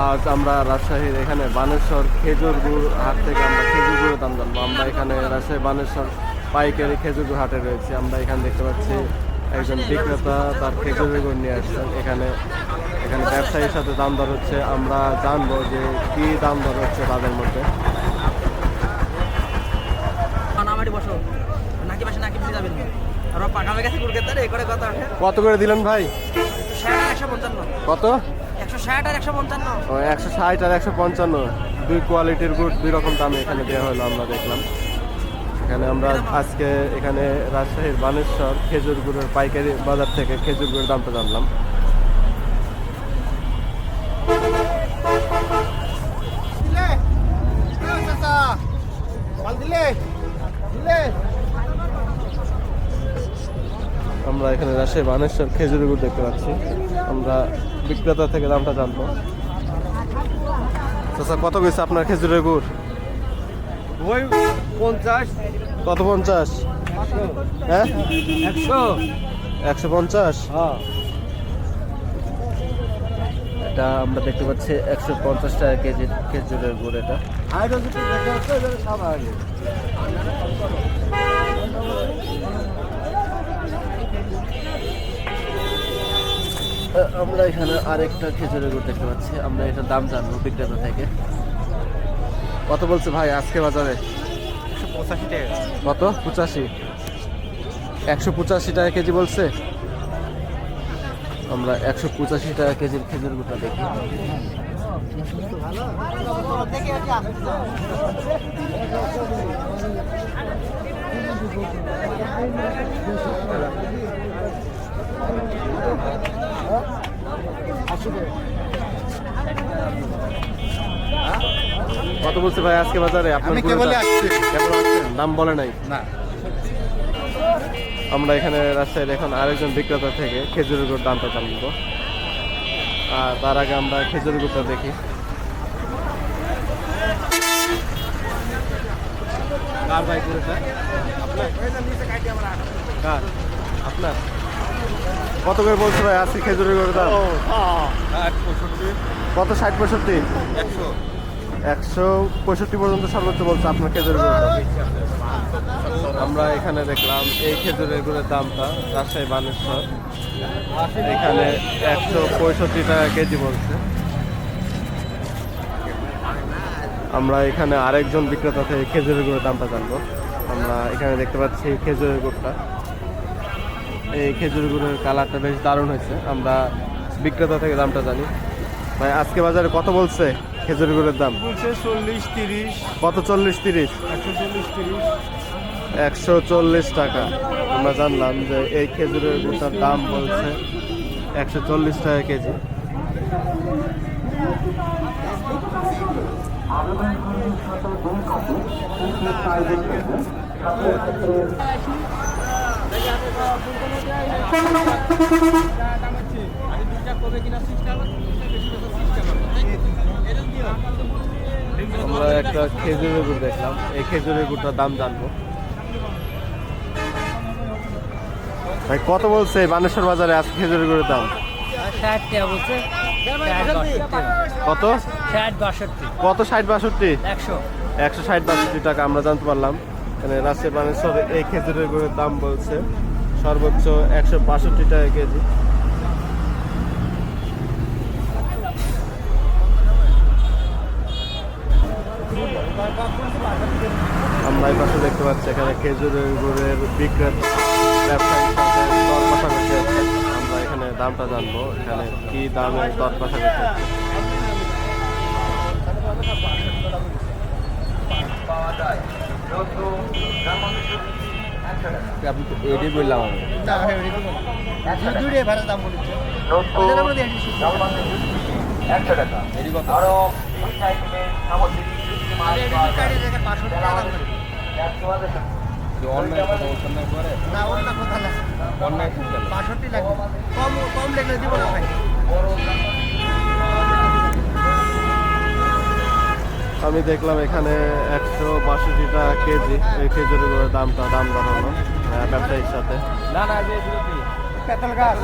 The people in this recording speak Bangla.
আজ আমরা রাজশাহীর এখানে বানেশ্বর খেজুর গুড় হাট থেকে আমরা খেজুর গুড়ের দাম জানব। আমরা এখানে রাজশাহী বানেশ্বর পাইকারি খেজুর গুড় হাটে রয়েছে। আমরা এখানে দেখতে পাচ্ছি একজন বিক্রেতা তার খেজুরের গুড় নিয়ে আসছেন। এখানে এখানে ব্যবসায়ীর সাথে দাম দর হচ্ছে। আমরা জানব যে কি দাম দর হচ্ছে তাদের মধ্যে। কত করে দিলেন ভাই? কত? একশো ষাট আর একশো পঞ্চান্ন। দুই কোয়ালিটির গুড় দুই রকম দামে এখানে দেওয়া হলো আমরা দেখলাম। এখানে আমরা আজকে এখানে রাজশাহীর বানেশ্বর খেজুর গুড়ের পাইকারি বাজার থেকে খেজুর গুড়ের দামটা জানলাম। আমরা এখানে রাজশাহী বানেশ্বর খেজুর গুড় দেখতে পাচ্ছি। আমরা বিক্রেতা থেকে দামটা জানব। চাচা কত গেছে আপনার খেজুরের গুড়? ওই পঞ্চাশ। কত পঞ্চাশ? হ্যাঁ? একশো। একশো পঞ্চাশ? হ্যাঁ। এটা আমরা দেখতে পাচ্ছি একশো পঞ্চাশ টাকা কেজি খেজুরের গুড় এটা। আমরা এখানে আরেকটা খেজুরের গুড় দেখতে পাচ্ছি। আমরা এটার দাম জানব বিক্রেতা থেকে। কত বলছে ভাই আজকে বাজারে? একশো পঁচাশি টাকা। কত? পঁচাশি। একশো পঁচাশি টাকা কেজি বলছে? আমরা একশো পঁচাশি টাকা কেজির খেজুর গুড়টা দেখি। কত বলছে ভাই আজকে বাজারে? দাম? আসছি। কেবল দাম বলে নাই। না। আমরা এখানে রাজশাহীর এখন আরেকজন বিক্রেতা থেকে খেজুরের গুড় দামটা জানব। আর তার আগে আমরা খেজুর গুড়টা দেখি। কার ভাই করেছে কার? আপনার? কত করে বলছে ভাই আজকে খেজুরের গুড়ের দাম? কত? ষাট পঁয়ষট্টি? একশো। একশো পঁয়ষট্টি পর্যন্ত সর্বোচ্চ বলছে আপনার খেজুরের দাম। আমরা এখানে দেখলাম, এই খেজুরের গুড়ের দামটা রাজশাহী বানেশ্বর। এখানে একশো পঁয়ষট্টি টাকা কেজি বলছে। আমরা এখানে আরেকজন বিক্রেতা থেকে খেজুরের গুড়ের দামটা জানব। আমরা এখানে দেখতে পাচ্ছি খেজুরের গুড়টা। এই খেজুর গুড়ের কালারটা বেশ দারুণ হয়েছে। আমরা বিক্রেতা থেকে দামটা জানি। ভাই, আজকে বাজারে কত বলছে? খেজুর গুড়ের দাম? বলছে চল্লিশ তিরিশ। কত চল্লিশ তিরিশ? একশো চল্লিশ তিরিশ। একশো চল্লিশ টাকা। আমরা জানলাম যে এই খেজুরের গুড়টার দাম বলছে একশো চল্লিশ টাকা কেজি। আমরা একটা খেজুরের গুড় দেখলাম। এই খেজুরের গুড়টার দাম জানব। ভাই কত বলছে বানেশ্বর বাজারে আজকে খেজুরের গুড়ের দাম? ষাট কত? বাষট্টি। কত ষাট বাষট্টি? একশো। একশো ষাট বাষট্টি টাকা আমরা জানতে পারলাম। এখানে রাজশাহী বানেশ্বর এই খেজুরের গুড়ের দাম বলছে। সর্বোচ্চ একশো বাষট্টি টাকা কেজি। আমরা এই পাশে দেখতে পাচ্ছি এখানে খেজুরের গুড়ের বিক্রেতা ব্যবসায়ীর সাথে দর আমরা এখানে দামটা জানব এখানে কি দামে দর কষাকষি হচ্ছে আপনি তো এটাই বললাম আমি। না না না লাগবে কম কম লেগে দিব না ভাই আমি দেখলাম এখানে একশো বাষট্টি টাকা কেজি এই খেজুরের দামটা দাম বাড়ানো ব্যবসায়ীর সাথে পেতল গাছ